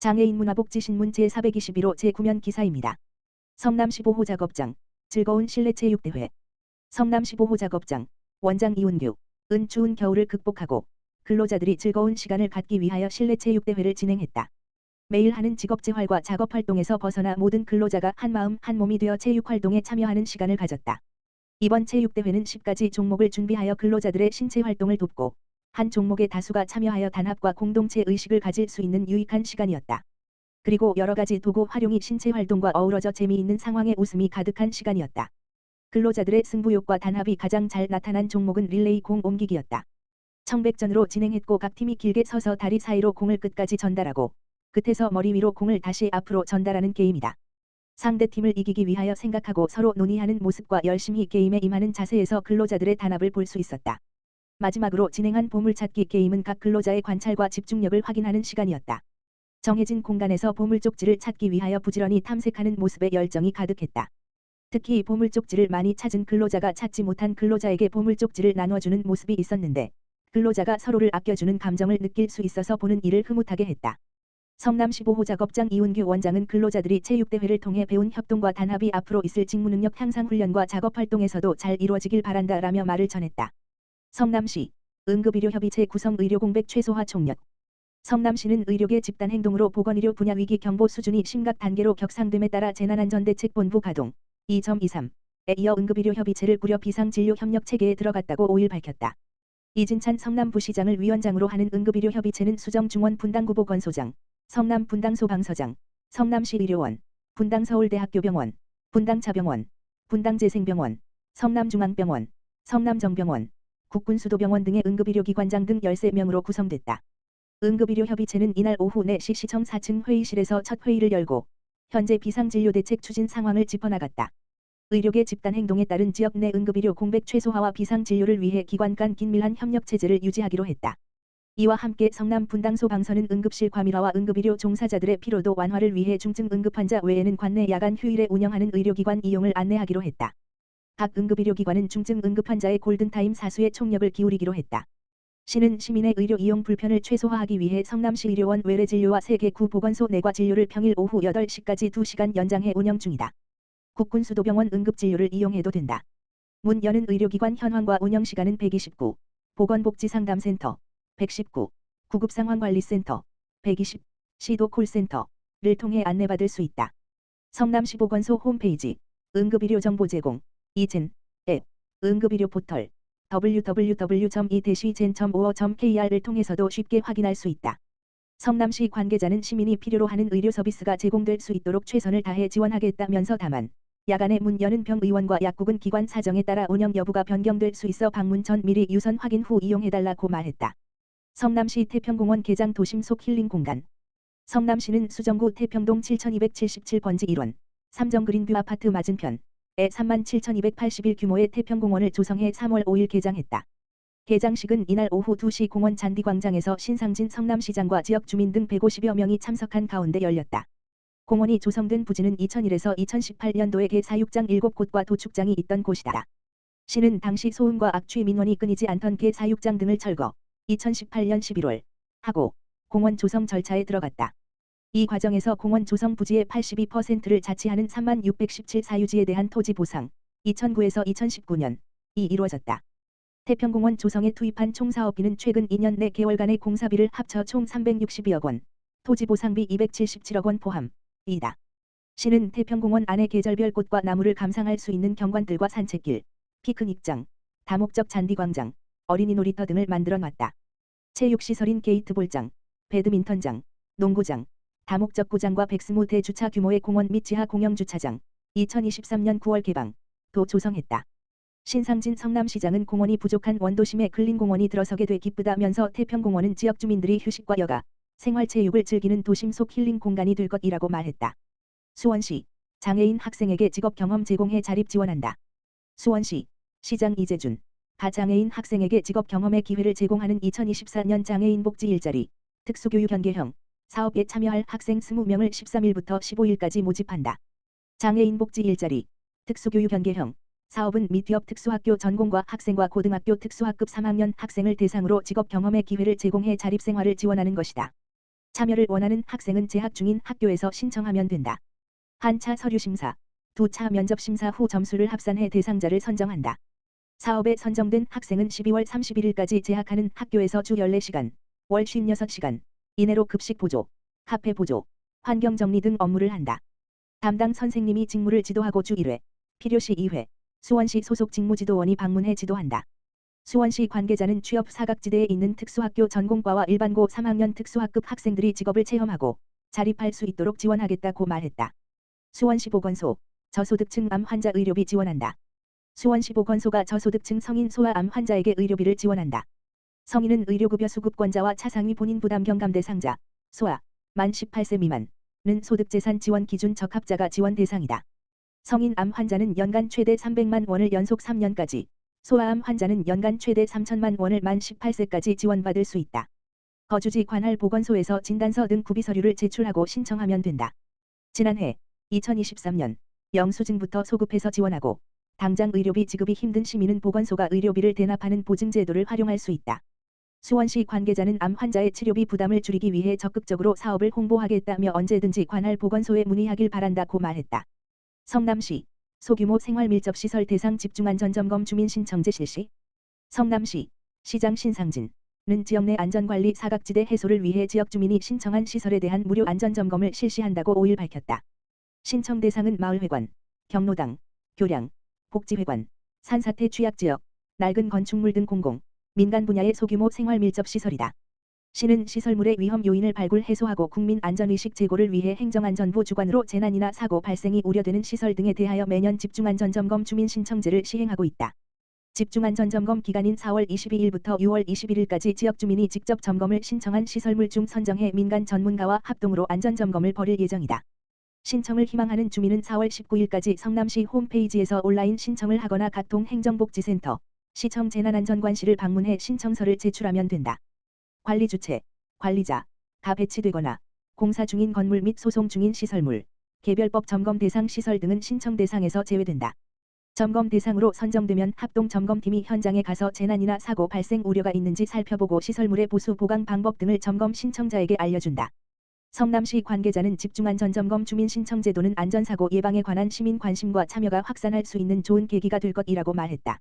장애인 문화복지신문 제421호 제9면 기사입니다. 성남 15호 작업장 즐거운 실내 체육대회 성남 15호 작업장 원장 이운규 은 추운 겨울을 극복하고 근로자들이 즐거운 시간을 갖기 위하여 실내 체육대회를 진행했다. 매일 하는 직업재활과 작업활동에서 벗어나 모든 근로자가 한마음 한몸이 되어 체육활동에 참여하는 시간을 가졌다. 이번 체육대회는 10가지 종목을 준비하여 근로자들의 신체활동을 돕고 한 종목의 다수가 참여하여 단합과 공동체 의식을 가질 수 있는 유익한 시간이었다. 그리고 여러 가지 도구 활용이 신체 활동과 어우러져 재미있는 상황에 웃음이 가득한 시간이었다. 근로자들의 승부욕과 단합이 가장 잘 나타난 종목은 릴레이 공 옮기기였다. 청백전으로 진행했고 각 팀이 길게 서서 다리 사이로 공을 끝까지 전달하고 끝에서 머리 위로 공을 다시 앞으로 전달하는 게임이다. 상대 팀을 이기기 위하여 생각하고 서로 논의하는 모습과 열심히 게임에 임하는 자세에서 근로자들의 단합을 볼 수 있었다. 마지막으로 진행한 보물찾기 게임은 각 근로자의 관찰과 집중력을 확인하는 시간이었다. 정해진 공간에서 보물쪽지를 찾기 위하여 부지런히 탐색하는 모습에 열정이 가득했다. 특히 보물쪽지를 많이 찾은 근로자가 찾지 못한 근로자에게 보물쪽지를 나눠주는 모습이 있었는데 근로자가 서로를 아껴주는 감정을 느낄 수 있어서 보는 이를 흐뭇하게 했다. 성남 15호 작업장 이운규 원장은 근로자들이 체육대회를 통해 배운 협동과 단합이 앞으로 있을 직무능력 향상 훈련과 작업활동에서도 잘 이루어지길 바란다라며 말을 전했다. 성남시 응급의료협의체 구성 의료공백 최소화 총력 성남시는 의료계 집단 행동으로 보건의료 분야 위기 경보 수준이 심각 단계로 격상됨에 따라 재난안전대책본부 가동 2.23에 이어 응급의료협의체를 꾸려 비상진료 협력 체계에 들어갔다고 5일 밝혔다. 이진찬 성남부시장을 위원장으로 하는 응급의료협의체는 수정중원 분당구보건소장, 성남 분당소방서장, 성남시 의료원, 분당서울대학교병원, 분당차병원, 분당재생병원, 성남중앙병원, 성남정병원, 국군수도병원 등의 응급의료기관장 등 13명으로 구성됐다. 응급의료협의체는 이날 오후 4시 시청 4층 회의실에서 첫 회의를 열고 현재 비상진료대책 추진 상황을 짚어나갔다. 의료계 집단 행동에 따른 지역 내 응급의료 공백 최소화와 비상진료를 위해 기관 간 긴밀한 협력 체제를 유지하기로 했다. 이와 함께 성남 분당 소방서는 응급실 과밀화와 응급의료 종사자들의 피로도 완화를 위해 중증 응급환자 외에는 관내 야간 휴일에 운영하는 의료기관 이용을 안내하기로 했다. 각 응급의료기관은 중증 응급 환자의 골든타임 사수에 총력을 기울이기로 했다. 시는 시민의 의료 이용 불편을 최소화하기 위해 성남시 의료원 외래진료와 세개 구 보건소 내과 진료를 평일 오후 8시까지 2시간 연장해 운영 중이다. 국군수도병원 응급진료를 이용해도 된다. 문 여는 의료기관 현황과 운영시간은 129, 보건복지상담센터, 119, 구급상황관리센터, 120, 시도 콜센터를 통해 안내받을 수 있다. 성남시 보건소 홈페이지, 응급의료 정보 제공, 이젠, 앱, 응급의료 포털, www.이-젠.5.kr을 통해서도 쉽게 확인할 수 있다. 성남시 관계자는 시민이 필요로 하는 의료 서비스가 제공될 수 있도록 최선을 다해 지원하겠다면서 다만 야간에 문 여는 병 의원과 약국은 기관 사정에 따라 운영 여부가 변경될 수 있어 방문 전 미리 유선 확인 후 이용해달라고 말했다. 성남시 태평공원 개장 도심 속 힐링 공간 성남시는 수정구 태평동 7277번지 1원 삼정 그린뷰 아파트 맞은편 에 37,281 규모의 태평공원을 조성해 3월 5일 개장했다. 개장식은 이날 오후 2시 공원 잔디광장에서 신상진 성남시장과 지역 주민 등 150여 명이 참석한 가운데 열렸다. 공원이 조성된 부지는 2001에서 2018년도에 개 사육장 7곳과 도축장이 있던 곳이다. 시는 당시 소음과 악취 민원이 끊이지 않던 개 사육장 등을 철거, 2018년 11월 하고 공원 조성 절차에 들어갔다. 이 과정에서 공원 조성 부지의 82%를 자치하는 3만 617 사유지에 대한 토지 보상 2009에서 2019년 이 이루어졌다. 태평공원 조성에 투입한 총 사업비는 최근 2년 내 개월간의 공사비를 합쳐 총 362억 원, 토지 보상비 277억 원 포함 이다. 시는 태평공원 안에 계절별 꽃과 나무를 감상할 수 있는 경관들과 산책길, 피크닉장, 다목적 잔디광장, 어린이 놀이터 등을 만들어 놨다. 체육시설인 게이트볼장, 배드민턴장, 농구장, 다목적 구장과 백스무 대주차 규모의 공원 및 지하 공영 주차장, 2023년 9월 개방, 도 조성했다. 신상진 성남시장은 공원이 부족한 원도심에 근린공원이 들어서게 돼 기쁘다면서 태평공원은 지역 주민들이 휴식과 여가, 생활체육을 즐기는 도심 속 힐링 공간이 될 것이라고 말했다. 수원시. 장애인 학생에게 직업 경험 제공해 자립 지원한다. 수원시. 시장 이재준. 가장애인 학생에게 직업 경험의 기회를 제공하는 2024년 장애인 복지 일자리. 특수교육 연계형 사업에 참여할 학생 20명을 13일부터 15일까지 모집한다. 장애인 복지 일자리, 특수교육 연계형, 사업은 미디업 특수학교 전공과 학생과 고등학교 특수학급 3학년 학생을 대상으로 직업 경험의 기회를 제공해 자립생활을 지원하는 것이다. 참여를 원하는 학생은 재학 중인 학교에서 신청하면 된다. 한 차 서류 심사, 두 차 면접 심사 후 점수를 합산해 대상자를 선정한다. 사업에 선정된 학생은 12월 31일까지 재학하는 학교에서 주 14시간, 월 56시간 이내로 급식 보조, 카페 보조, 환경 정리 등 업무를 한다. 담당 선생님이 직무를 지도하고 주 1회, 필요시 2회, 수원시 소속 직무지도원이 방문해 지도한다. 수원시 관계자는 취업 사각지대에 있는 특수학교 전공과와 일반고 3학년 특수학급 학생들이 직업을 체험하고 자립할 수 있도록 지원하겠다고 말했다. 수원시 보건소 저소득층 암 환자 의료비 지원한다. 수원시 보건소가 저소득층 성인 소아 암 환자에게 의료비를 지원한다. 성인은 의료급여 수급권자와 차상위 본인 부담 경감 대상자, 소아, 만 18세 미만은 소득재산 지원 기준 적합자가 지원 대상이다. 성인 암 환자는 연간 최대 300만 원을 연속 3년까지, 소아암 환자는 연간 최대 3천만 원을 만 18세까지 지원받을 수 있다. 거주지 관할 보건소에서 진단서 등 구비 서류를 제출하고 신청하면 된다. 지난해 2023년 영수증부터 소급해서 지원하고 당장 의료비 지급이 힘든 시민은 보건소가 의료비를 대납하는 보증제도를 활용할 수 있다. 수원시 관계자는 암 환자의 치료비 부담을 줄이기 위해 적극적으로 사업을 홍보하겠다며 언제든지 관할 보건소에 문의하길 바란다고 말했다. 성남시 소규모 생활밀접시설 대상 집중안전점검 주민신청제 실시 성남시 시장 신상진 는 지역 내 안전관리 사각지대 해소를 위해 지역 주민이 신청한 시설에 대한 무료 안전점검을 실시한다고 5일 밝혔다. 신청 대상은 마을회관, 경로당, 교량, 복지회관, 산사태 취약지역, 낡은 건축물 등 공공, 민간 분야의 소규모 생활 밀접 시설이다. 시는 시설물의 위험 요인을 발굴 해소하고 국민 안전의식 제고를 위해 행정안전부 주관으로 재난이나 사고 발생이 우려되는 시설 등에 대하여 매년 집중안전점검 주민 신청제를 시행하고 있다. 집중안전점검 기간인 4월 22일부터 6월 21일까지 지역 주민이 직접 점검을 신청한 시설물 중 선정해 민간 전문가와 합동으로 안전점검을 벌일 예정이다. 신청을 희망하는 주민은 4월 19일까지 성남시 홈페이지에서 온라인 신청을 하거나 각동 행정복지센터, 시청 재난안전관실을 방문해 신청서를 제출하면 된다. 관리 주체, 관리자, 다 배치되거나 공사 중인 건물 및 소송 중인 시설물, 개별법 점검 대상 시설 등은 신청 대상에서 제외된다. 점검 대상으로 선정되면 합동 점검팀이 현장에 가서 재난이나 사고 발생 우려가 있는지 살펴보고 시설물의 보수 보강 방법 등을 점검 신청자에게 알려준다. 성남시 관계자는 집중안전점검 주민 신청 제도는 안전사고 예방에 관한 시민 관심과 참여가 확산할 수 있는 좋은 계기가 될 것이라고 말했다.